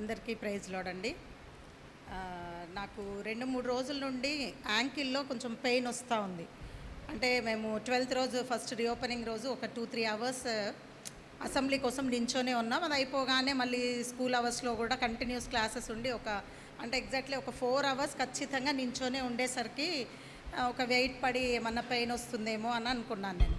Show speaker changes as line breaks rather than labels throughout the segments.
అందరికీ ప్రైజ్ లోడండి నాకు రెండు మూడు రోజుల నుండి యాంకిల్లో కొంచెం పెయిన్ వస్తూ ఉంది. అంటే మేము ట్వెల్త్ రోజు ఫస్ట్ రీఓపెనింగ్ రోజు ఒక టూ త్రీ అవర్స్ అసెంబ్లీ కోసం నించొనే ఉన్నాం. అది అయిపోగానే మళ్ళీ స్కూల్ అవర్స్లో కూడా కంటిన్యూస్ క్లాసెస్ ఉండి ఒక అంటే ఎగ్జాక్ట్లీ ఒక ఫోర్ అవర్స్ ఖచ్చితంగా నించొనే ఉండేసరికి ఒక వెయిట్ పడి ఏమన్నా పెయిన్ వస్తుందేమో అని అనుకున్నాను నేను.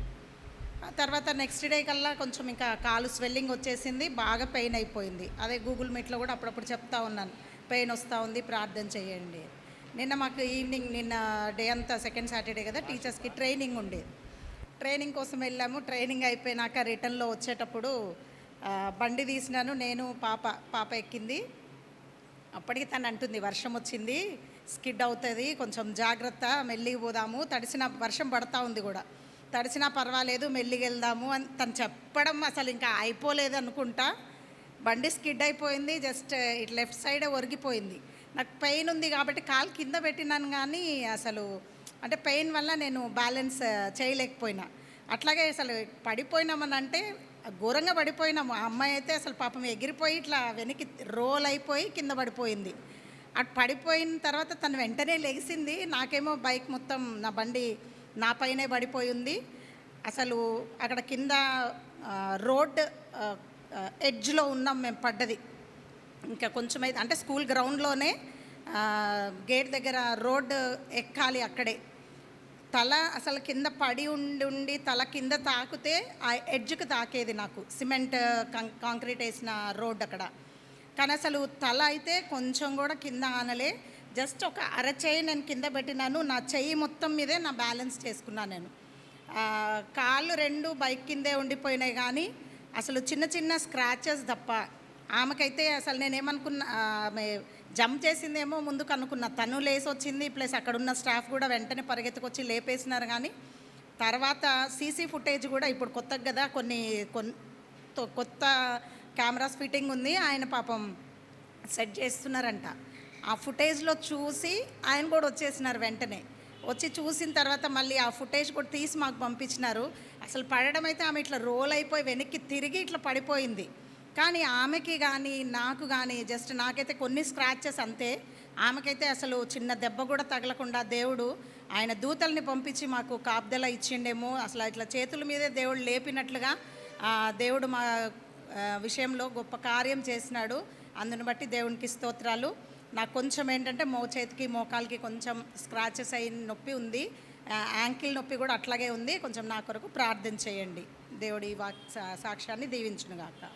తర్వాత నెక్స్ట్ డే కల్లా కొంచెం ఇంకా కాలు స్వెల్లింగ్ వచ్చేసింది బాగా పెయిన్ అయిపోయింది. అదే గూగుల్ మీట్లో కూడా అప్పుడప్పుడు చెప్తా ఉన్నాను. పెయిన్ వస్తూ ఉంది ప్రార్థన చేయండి నిన్న మాకు ఈవినింగ్ నిన్న డే అంతా సెకండ్ సాటర్డే కదా టీచర్స్కి ట్రైనింగ్ ఉండేది ట్రైనింగ్ కోసం వెళ్ళాము. ట్రైనింగ్ అయిపోయినాక రిటర్న్లో వచ్చేటప్పుడు బండి తీసినాను. నేను పాప పాప ఎక్కింది. అప్పటికి తను అంటుంది వర్షం వచ్చింది స్కిడ్ అవుతుంది కొంచెం జాగ్రత్త మెల్లిగి పోదాము. తడిసిన వర్షం పడతా ఉంది కూడా. తడిసినా పర్వాలేదు మెల్లిగెళ్దాము అని తను చెప్పడం అసలు ఇంకా అయిపోలేదు అనుకుంటా. బండి స్కిడ్ అయిపోయింది జస్ట్ ఇటు లెఫ్ట్ సైడ్ ఒరిగిపోయింది. నాకు పెయిన్ ఉంది కాబట్టి కాలు కింద పెట్టినాను కానీ అసలు అంటే పెయిన్ వల్ల నేను బ్యాలెన్స్ చేయలేకపోయినా. అట్లాగే అసలు పడిపోయినామని అంటే ఘోరంగా పడిపోయినాము. ఆ అమ్మాయి అయితే అసలు పాపం ఎగిరిపోయి ఇట్లా వెనక్కి రోల్ అయిపోయి కింద పడిపోయింది. అటు పడిపోయిన తర్వాత తను వెంటనే లెగిసింది నాకేమో బైక్ మొత్తం నా బండి నా పైనే పడిపోయి ఉంది. అసలు అక్కడ కింద రోడ్ ఎడ్జ్లో ఉన్నాం మేము పడ్డది. ఇంకా కొంచెం అయితే అంటే స్కూల్ గ్రౌండ్లోనే గేట్ దగ్గర రోడ్ ఎక్కాలి అక్కడే. తల అసలు కింద పడి ఉండి ఉండి తల కింద తాకితే ఆ ఎడ్జ్కి తాకేది నాకు. సిమెంట్ కం- కాంక్రీట్ వేసిన రోడ్ అక్కడ. కానీ అసలు తల అయితే కొంచెం కూడా కింద ఆనలే. జస్ట్ ఒక అరచేయి నేను కింద పెట్టినాను. నా చెయ్యి మొత్తం మీదే నా బ్యాలెన్స్ చేసుకున్నాను నేను. కాళ్ళు రెండు బైక్ కిందే ఉండిపోయినాయి కానీ అసలు చిన్న చిన్న స్క్రాచెస్ తప్ప. ఆమెకైతే అసలు నేనేమనుకున్నా ఆమె జంప్ చేసిందేమో ముందుకు అనుకున్నా తను లేసి వచ్చింది ప్లస్ అక్కడ ఉన్న స్టాఫ్ కూడా వెంటనే పరిగెత్తుకొచ్చి లేపేసినారు కానీ తర్వాత సీసీ ఫుటేజ్ కూడా ఇప్పుడు కొత్తగా కదా కొన్ని కొన్- కొత్త కెమెరాస్ ఫిట్టింగ్ ఉంది. ఆయన పాపం సెట్ చేస్తున్నారంట. ఆ ఫుటేజ్లో చూసి ఆయన కూడా వచ్చేసినారు వెంటనే. వచ్చి చూసిన తర్వాత మళ్ళీ ఆ ఫుటేజ్ కూడా తీసి మాకు పంపించినారు. అసలు పడడం అయితే ఆమె ఇట్లా రోల్ అయిపోయి వెనక్కి తిరిగి ఇట్లా పడిపోయింది. కానీ ఆమెకి కానీ నాకు కానీ జస్ట్ నాకైతే కొన్ని స్క్రాచెస్ అంతే. ఆమెకైతే అసలు చిన్న దెబ్బ కూడా తగలకుండా దేవుడు ఆయన దూతల్ని పంపించి మాకు కాపుదల ఇచ్చిండేమో. అసలు ఇట్లా చేతుల మీదే దేవుడు లేపినట్లుగా దేవుడు మా విషయంలో గొప్ప కార్యం చేసినాడు. అందుని బట్టి దేవునికి స్తోత్రాలు. నాకు కొంచెం ఏంటంటే మో చేతికి మోకాలకి కొంచెం స్క్రాచెస్ అయిన నొప్పి ఉంది. యాంకిల్ నొప్పి కూడా అట్లాగే ఉంది. కొంచెం నా కొరకు ప్రార్థన చేయండి. దేవుడి వాక్ సా- సాక్ష్యాన్ని దీవించునుగాక.